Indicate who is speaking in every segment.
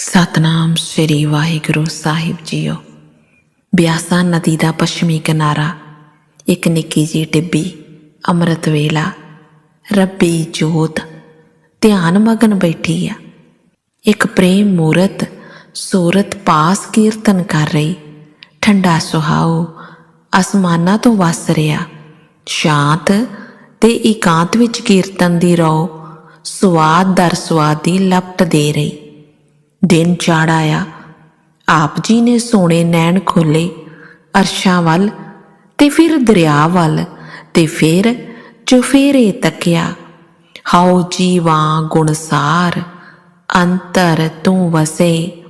Speaker 1: Satnam Shri Waheguru Sahib JIO. ਬਿਆਸਾ ਨਦੀ ਦਾ ਪੱਛਮੀ ਕਿਨਾਰਾ, ਇੱਕ ਨਿੱਕੀ ਜਿਹੀ ਟਿੱਬੀ, ਅੰਮ੍ਰਿਤ ਵੇਲਾ, ਰੱਬੀ ਜੋਤ, ਧਿਆਨ ਮਗਨ ਬੈਠੀ ਆ। ਇੱਕ ਪ੍ਰੇਮ ਮੂਰਤ, ਸੂਰਤ ਪਾਸ ਕੀਰਤਨ ਕਰ ਰਹੀ, ਠੰਡਾ ਸੁਹਾਓ, ਅਸਮਾਨਾਂ ਤੋਂ ਵਸ ਰਿਹਾ। ਸ਼ਾਂਤ ਤੇ ਇਕਾਂਤ ਵਿੱਚ ਕੀਰਤਨ ਦੀ ਰੋ ਸਵਾਦ ਦਰ ਸਵਾਦ ਦੀ ਲਪਟ ਦੇ ਰਹੀ। ਦਿਨ ਚੜ ਆਇਆ। ਆਪ ਜੀ ਨੇ ਸੋਹਣੇ ਨੈਣ ਖੋਲੇ ਅਰਸ਼ਾਂ ਵੱਲ ਤੇ ਫਿਰ ਦਰਿਆ ਵੱਲ ਤੇ ਫਿਰ ਚੁਫੇਰੇ ਤੱਕਿਆ। ਹਾਉ ਜੀਵਾਂ ਗੁਣਸਾਰ ਅੰਤਰ ਤੂੰ ਵਸੇ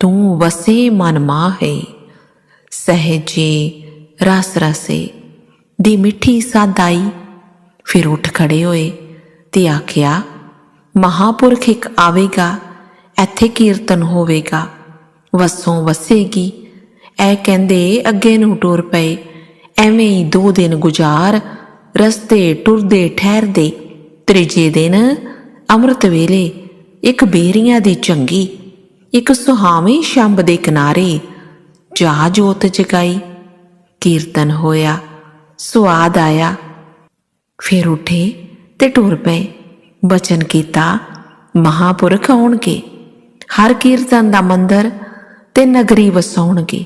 Speaker 1: ਤੂੰ ਵਸੇ ਮਨ ਮਾਹੇ। ਸਹਜੇ ਰਸ ਰਸੇ, ਦੀ ਮਿੱਠੀ ਸਾਦਾਈ ਫਿਰ ਉੱਠ ਖੜੇ ਹੋਏ ਤੇ ਆਖਿਆ, ਮਹਾਪੁਰਖ ਇੱਕ ਆਵੇਗਾ। ਇੱਥੇ ਕੀਰਤਨ ਹੋਵੇਗਾ। ਵਸੋਂ ਵਸੇਗੀ। ਐ ਕਹਿੰਦੇ, ਅੱਗੇ ਨੂੰ ਟੁਰ ਪਏ। ਐਵੇਂ ਹੀ ਦੋ ਦਿਨ ਗੁਜ਼ਾਰ, ਰਸਤੇ ਟੁਰਦੇ ਠਹਿਰਦੇ। ਤੀਜੇ ਦਿਨ ਅੰਮ੍ਰਿਤ ਵੇਲੇ, ਇੱਕ ਬੇਰੀਆਂ ਦੀ ਚੰਗੀ, ਇੱਕ ਸੁਹਾਵੀ ਸ਼ੰਭ ਦੇ ਕਿਨਾਰੇ ਜਾ ਜੋਤ ਜਗਾਈ। ਕੀਰਤਨ ਹੋਇਆ ਸਵਾਦ ਆਇਆ। ਫਿਰ ਉਠੇ ਤੇ ਟੁਰ ਪਏ। ਬਚਨ ਕੀਤਾ ਮਹਾਪੁਰਖ ਆਉਣਗੇ। ਹਰ ਕੀਰਤਨ ਦਾ ਮੰਦਰ ਤੇ ਨਗਰੀ ਵਸਾਉਣਗੇ।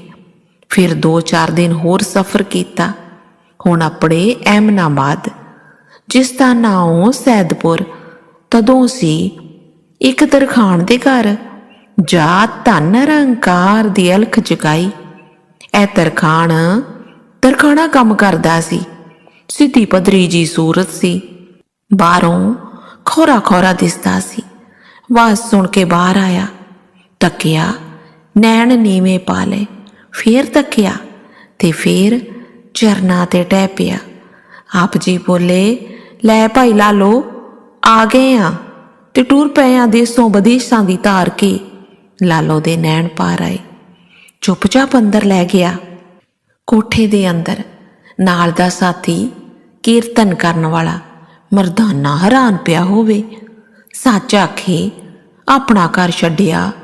Speaker 1: ਫਿਰ 2-4 ਦਿਨ ਹੋਰ ਸਫ਼ਰ ਕੀਤਾ। ਹੁਣ ਆਪਣੇ ਐਮਨਾਬਾਦ, ਜਿਸ ਦਾ ਨਾਮ ਸੈਦਪੁਰ, ਤਦੋਂ ਸੀ ਇੱਕ ਤਰਖਾਣ ਦੇ ਘਰ। ਜਾ ਧਨ ਰੰਕਾਰ ਦੀ ਅਲਖ ਜਗਾਈ। ਇਹ ਤਰਖਾਣ ਤਰਖਾਣਾ ਕੰਮ ਕਰਦਾ ਸੀ। ਸਿੱਧੀ ਪਦਰੀ ਜੀ ਸੂਰਤ ਸੀ। ਬਾਹਰੋਂ ਖੋਰਾ ਖੋਰਾ ਦਿਸਦਾ ਸੀ। ਆਵਾਜ਼ ਸੁਣ ਕੇ ਬਾਹਰ ਆਇਆ, ਤੱਕਿਆ, ਨੈਣ ਨੀਵੇਂ ਪਾ ਲਏ, ਫੇਰ ਤੱਕਿਆ ਤੇ ਫੇਰ ਚਰਨਾ ਤੇ ਟਹਿ ਪਿਆ। ਆਪ ਜੀ ਬੋਲੇ, ਲੈ ਭਾਈ ਲਾਲੋ, ਆ ਗਏ ਆ ਤੇ ਟੁਰ ਪਏ ਆ ਦੇਸੋਂ ਵਿਦੇਸ਼ਾਂ ਦੀ ਧਾਰ ਕੇ। ਲਾਲੋ ਦੇ ਨੈਣ ਪਾਰ ਆਏ। ਚੁੱਪਚਾਪ ਅੰਦਰ ਲੈ ਗਿਆ। ਕੋਠੇ ਦੇ ਅੰਦਰ ਨਾਲ ਦਾ ਸਾਥੀ ਕੀਰਤਨ ਕਰਨ ਵਾਲਾ ਮਰਦਾਨਾ ਹੈਰਾਨ ਪਿਆ ਹੋਵੇ। ਸੱਚ ਆਖੇ ਆਪਣਾ ਘਰ ਛੱਡਿਆ।